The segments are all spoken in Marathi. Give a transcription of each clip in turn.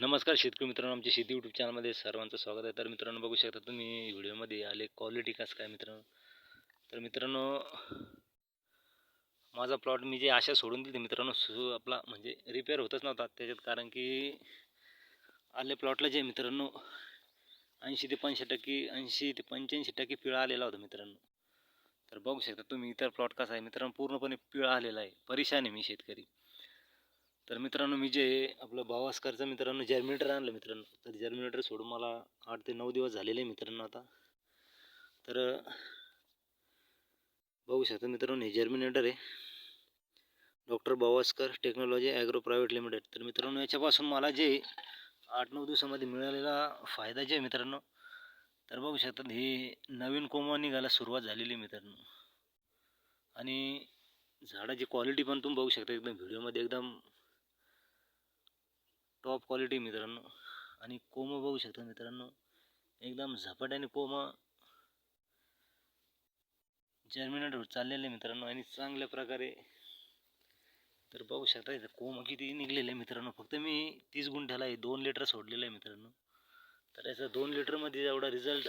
नमस्कार शेतकरी मित्रांनो आमच्या शेती यूट्यूब चॅनलमध्ये सर्वांचं स्वागत आहे. तर मित्रांनो बघू शकता तुम्ही व्हिडिओमध्ये आले क्वालिटी कसं काय मित्रांनो? तर मित्रांनो माझा प्लॉट मी जे आशा सोडून दिली मित्रांनो सु आपला म्हणजे रिपेअर होतच नव्हता. त्याच्यात कारण की आले प्लॉटला जे मित्रांनो ऐंशी ते पंच्याऐंशी टक्के ऐंशी ते पंच्याऐंशी टक्के पिळा आलेला होता मित्रांनो. तर बघू शकता तुम्ही इतर प्लॉट कसा आहे. मित्रांनो पूर्णपणे पिळा आलेला आहे. परेशान आहे मी शेतकरी. तर मित्रांनो मी जे आपलं भावास्करचं मित्रांनो जर्मिनेटर आणलं मित्रांनो. तर जर्मिनेटर सोडून मला आठ ते नऊ दिवस झालेले आहे मित्रांनो आता. तर बघू शकता मित्रांनो हे जर्मिनेटर आहे. Doctor Bawaskar technology agro private limited. तर मित्रांनो याच्यापासून मला जे आठ नऊ दिवसामध्ये मिळालेला फायदा जे आहे मित्रांनो तर बघू शकतात हे नवीन कोंबा निघायला सुरुवात झालेली आहे मित्रांनो. आणि झाडाची क्वालिटी पण तुम्ही बघू शकता एकदम व्हिडिओमध्ये एकदम टॉप क्वालिटी मित्रांनो. आणि कोमं बघू शकता मित्रांनो. एकदम झपाट्याने कोम. जर्मिनेट चाललेले मित्रांनो आणि चांगल्या प्रकारे. तर बघू शकता इथं कोम किती निघलेलं आहे मित्रांनो. फक्त मी तीस गुंठ्याला आहे दोन लिटर सोडलेलं आहे मित्रांनो. तर याचा दोन लिटरमध्ये एवढा रिझल्ट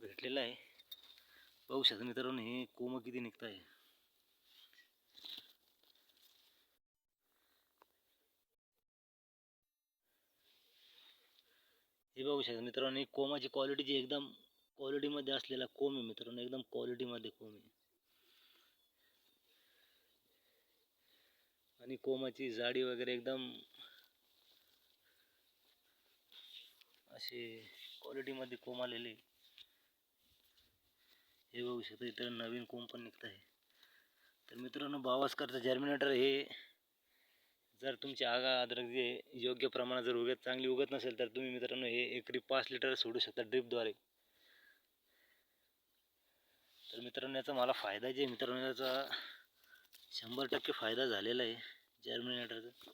भेटलेला आहे. बघू शकता मित्रांनो हे कोम किती निघत आहे हे बघू शकता मित्रांनो ही कोमाची क्वालिटी जी एकदम क्वालिटीमध्ये असलेला कोम आहे मित्रांनो एकदम क्वालिटीमध्ये कोम आहे. आणि कोमाची जाडी वगैरे एकदम असे क्वालिटीमध्ये कोम आलेले हे बघू शकता इथं नवीन कोम पण निघत आहे. तर मित्रांनो बावास्करचं जर्मिनेटर हे जर तुमची आगा अद्रक जे योग्य प्रमाणात जर उगत चांगली उगत नसेल तर तुम्ही मित्रांनो हे एकरी पाच लिटर सोडू शकता ड्रिपद्वारे तर मित्रांनो याचा मला फायदा जे मित्रांनो याचा शंभर टक्के फायदा झालेला आहे जर्मिनेटरचा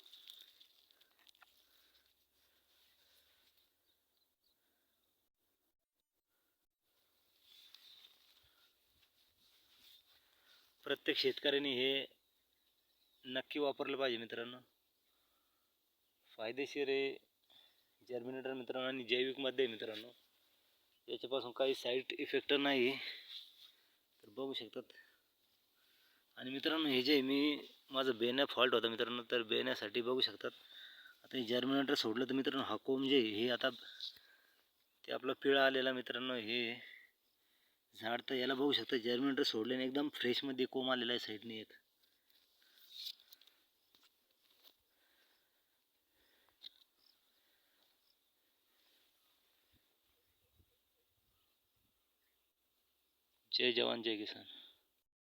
प्रत्येक शेतकऱ्याने हे नक्की वापरलं पाहिजे मित्रांनो. फायदेशीर आहे जर्मिनेटर मित्रांनो आणि जैविकमध्ये मित्रांनो. याच्यापासून काही साईड इफेक्ट नाही तर बघू शकतात. आणि मित्रांनो हे जे मी माझं बेण्या फॉल्ट होता मित्रांनो तर बेण्यासाठी बघू शकतात. आता हे जर्मिनेटर सोडलं तर मित्रांनो हा कोंब जे हे आता ते आपला पिळा आलेला मित्रांनो हे झाड तर याला बघू शकता जर्मिनेटर सोडल्याने एकदम फ्रेशमध्ये कोंब आलेला आहे साईडने एक. જય જવાન જય કિસાન.